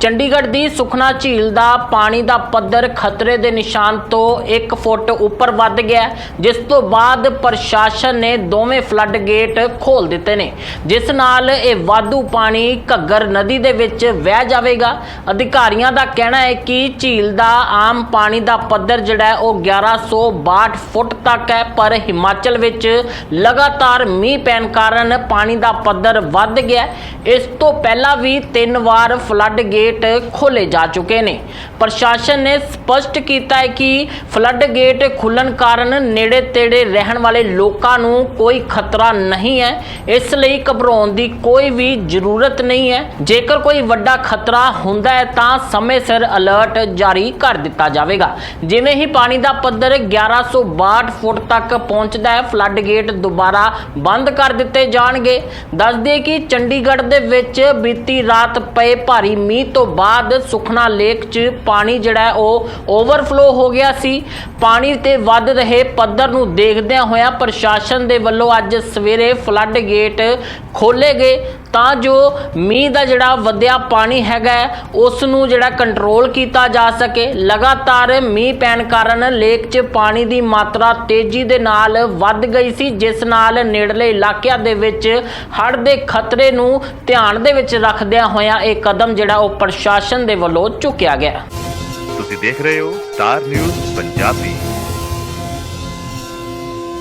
ਚੰਡੀਗੜ੍ਹ ਦੀ ਸੁਖਨਾ ਝੀਲ ਦਾ ਪਾਣੀ ਦਾ ਪੱਧਰ ਖਤਰੇ ਦੇ ਨਿਸ਼ਾਨ ਤੋਂ 1 ਫੁੱਟ ਉੱਪਰ ਵੱਧ ਗਿਆ ਜਿਸ ਤੋਂ ਬਾਅਦ ਪ੍ਰਸ਼ਾਸਨ ਨੇ ਦੋਵੇਂ ਫਲੱਡ ਗੇਟ ਖੋਲ ਦਿੱਤੇ ਨੇ। ਜਿਸ ਨਾਲ ਇਹ ਵਾਧੂ ਪਾਣੀ ਘੱਗਰ ਨਦੀ ਦੇ ਵਿੱਚ ਵਹਿ ਜਾਵੇਗਾ। ਅਧਿਕਾਰੀਆਂ ਦਾ ਕਹਿਣਾ ਹੈ ਕਿ ਝੀਲ ਦਾ ਆਮ ਪਾਣੀ ਦਾ ਪੱਧਰ ਜਿਹੜਾ ਹੈ, ਉਹ 1162 ਫੁੱਟ ਤੱਕ ਹੈ, ਪਰ ਹਿਮਾਚਲ ਵਿੱਚ ਲਗਾਤਾਰ ਮੀਂਹ ਪੈਣ ਕਾਰਨ ਪਾਣੀ ਦਾ ਪੱਧਰ ਵੱਧ ਗਿਆ ਇਸ ਤੋਂ ਪਹਿਲਾਂ ਵੀ ਤਿੰਨ ਵਾਰ ਫਲੱਡ ਗੇਟ ਖੋਲੇ ਜਾ ਚੁੱਕੇ ਨੇ। ਪ੍ਰਸ਼ਾਸਨ ਨੇ ਸਪਸ਼ਟ ਕੀਤਾ ਹੈ ਕਿ ਫਲੱਡ ਗੇਟ ਖੁੱਲਣ ਕਾਰਨ ਨੇੜੇ ਤੇੜੇ ਰਹਿਣ ਵਾਲੇ ਲੋਕਾਂ ਨੂੰ ਕੋਈ ਖਤਰਾ ਨਹੀਂ ਹੈ। ਇਸ ਲਈ ਘਬਰਾਉਣ ਦੀ ਕੋਈ ਵੀ ਜ਼ਰੂਰਤ ਨਹੀਂ ਹੈ। ਜੇਕਰ ਕੋਈ ਵੱਡਾ ਖਤਰਾ ਹੁੰਦਾ ਹੈ ਤਾਂ ਸਮੇਂ ਸਿਰ ਅਲਰਟ ਜਾਰੀ ਕਰ ਦਿੱਤਾ ਜਾਵੇਗਾ। ਜਿਵੇਂ ਹੀ ਪਾਣੀ ਦਾ ਪੱਧਰ 1162 ਫੁੱਟ ਤੱਕ ਪਹੁੰਚਦਾ ਹੈ ਫਲੱਡ ਗੇਟ ਦੁਬਾਰਾ ਬੰਦ ਕਰ ਦਿੱਤੇ ਜਾਣਗੇ। ਦੱਸ ਕਿ ਚੰਡੀਗੜ੍ਹ ਦੇ ਵਿੱਚ ਬੀਤੀ ਰਾਤ ਪਏ ਭਾਰੀ ਮੀਂਹ ਤੋਂ ਬਾਅਦ ਸੁਖਨਾ ਲੇਕ 'ਚ ਪਾਣੀ ਜਿਹੜਾ ਉਹ ਓਵਰਫਲੋ ਹੋ ਗਿਆ ਸੀ। ਪਾਣੀ ਤੇ ਵੱਧ ਰਹੇ ਪੱਧਰ ਨੂੰ ਦੇਖਦਿਆਂ ਹੋਇਆ ਪ੍ਰਸ਼ਾਸਨ ਦੇ ਵੱਲੋਂ ਅੱਜ ਸਵੇਰੇ ਫਲੱਡ ਗੇਟ ਖੋਲੇ ਗਏ। ਤਾਂ ਜੋ ਮੀਂਹ ਦਾ ਜਿਹੜਾ ਵਧਿਆ ਪਾਣੀ ਹੈਗਾ ਉਸ ਨੂੰ ਜਿਹੜਾ ਕੰਟਰੋਲ ਕੀਤਾ ਜਾ ਸਕੇ। ਲਗਾਤਾਰ ਮੀਂਹ ਪੈਣ ਕਾਰਨ ਲੇਕ 'ਚ ਪਾਣੀ ਦੀ ਮਾਤਰਾ ਤੇਜ਼ੀ ਦੇ ਨਾਲ ਵੱਧ ਗਈ ਸੀ, ਜਿਸ ਨਾਲ ਨੇੜਲੇ ਇਲਾਕਿਆਂ ਦੇ ਵਿੱਚ ਹੜ੍ਹ ਦੇ ਖਤਰੇ ਨੂੰ ਧਿਆਨ ਦੇ ਵਿੱਚ ਰੱਖਦਿਆਂ ਹੋਇਆਂ ਇਹ ਕਦਮ ਜਿਹੜਾ ਉਹ ਪ੍ਰਸ਼ਾਸਨ ਦੇ ਵੱਲੋਂ ਚੁੱਕਿਆ ਗਿਆ। ਤੁਸੀਂ ਦੇਖ ਰਹੇ ਹੋ ਸਟਾਰ ਨਿਊਜ਼ ਪੰਜਾਬੀ।